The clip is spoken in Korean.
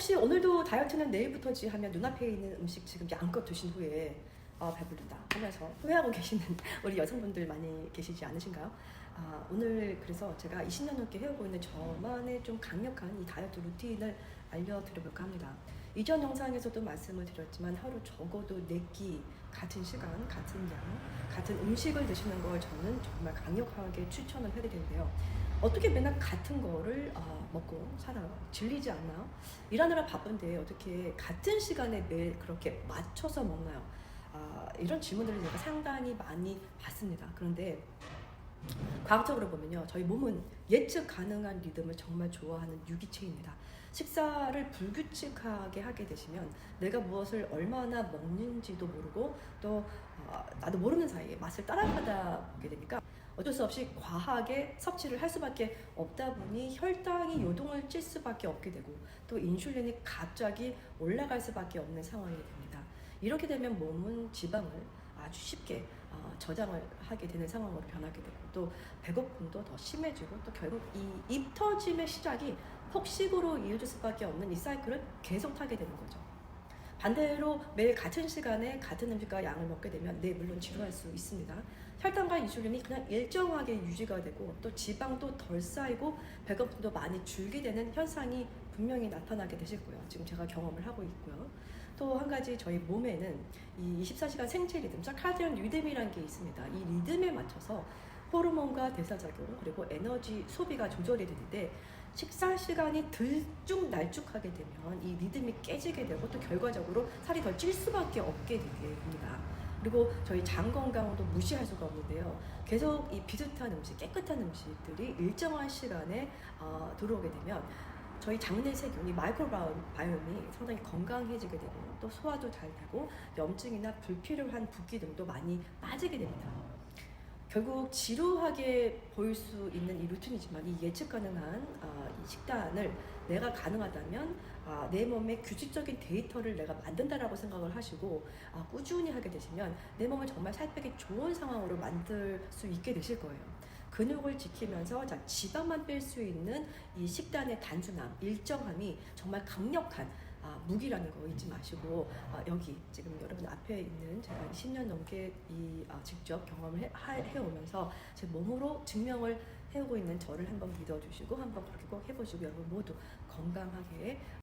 혹시 오늘도 다이어트는 내일부터지 하면 눈앞에 있는 음식 지금 양껏 드신 후에 아, 배부르다 하면서 후회하고 계시는 우리 여성분들 많이 계시지 않으신가요? 아, 오늘 그래서 제가 20년 넘게 해오고 있는 저만의 좀 강력한 이 다이어트 루틴을 알려드려볼까 합니다. 이전 영상에서도 말씀을 드렸지만 하루 적어도 4끼 같은 시간, 같은 양, 같은 음식을 드시는 걸 저는 정말 강력하게 추천을 해드리는데요. 어떻게 맨날 같은 거를 아, 먹고 살아요? 질리지 않나요? 일하느라 바쁜데 어떻게 같은 시간에 매일 그렇게 맞춰서 먹나요? 아, 이런 질문들을 제가 상당히 많이 받습니다. 그런데 과학적으로 보면요, 저희 몸은 예측 가능한 리듬을 정말 좋아하는 유기체입니다. 식사를 불규칙하게 하게 되시면 내가 무엇을 얼마나 먹는지도 모르고 또 어, 나도 모르는 사이에 맛을 따라가다 보게 되니까 어쩔 수 없이 과하게 섭취를 할 수밖에 없다 보니 혈당이 요동을 칠 수밖에 없게 되고 또 인슐린이 갑자기 올라갈 수밖에 없는 상황이 됩니다. 이렇게 되면 몸은 지방을 아주 쉽게 어, 저장을 하게 되는 상황으로 변하게 되고 또 배고픔도 더 심해지고 또 결국 이 입 터짐의 시작이 폭식으로 이어질 수밖에 없는 이 사이클을 계속 타게 되는 거죠. 반대로 매일 같은 시간에 같은 음식과 양을 먹게 되면 네 물론 지루할 수 있습니다. 혈당과 인슐린이 그냥 일정하게 유지가 되고 또 지방도 덜 쌓이고 배고픔도 많이 줄게 되는 현상이 분명히 나타나게 되실 거예요. 지금 제가 경험을 하고 있고요. 또 한 가지 저희 몸에는 이 24시간 생체 리듬, 카디언 리듬이라는 게 있습니다. 이 리듬에 맞춰서 호르몬과 대사작용 그리고 에너지 소비가 조절이 되는데 식사 시간이 들쭉날쭉하게 되면 이 리듬이 깨지게 되고 또 결과적으로 살이 더 찔 수밖에 없게 되게 됩니다. 그리고 저희 장 건강도 무시할 수가 없는데요. 계속 이 비슷한 음식, 깨끗한 음식들이 일정한 시간에 어, 들어오게 되면 저희 장내 세균이 마이크로바이옴이 상당히 건강해지게 되고 또 소화도 잘 되고 염증이나 불필요한 붓기 등도 많이 빠지게 됩니다. 결국 지루하게 보일 수 있는 이 루틴이지만 이 예측 가능한 아, 이 식단을 내가 가능하다면 아, 내 몸의 규칙적인 데이터를 내가 만든다라고 생각을 하시고 아, 꾸준히 하게 되시면 내 몸을 정말 살 빼기 좋은 상황으로 만들 수 있게 되실 거예요. 근육을 지키면서 자, 지방만 뺄 수 있는 이 식단의 단순함, 일정함이 정말 강력한 아, 무기라는 거 잊지 마시고 아, 여기 지금 여러분 앞에 있는 제가 20년 넘게 이 아, 직접 경험을 해, 하- 해오면서 제 몸으로 증명을 해오고 있는 저를 한번 믿어주시고 한번 그렇게 꼭 해보시고 여러분 모두 건강하게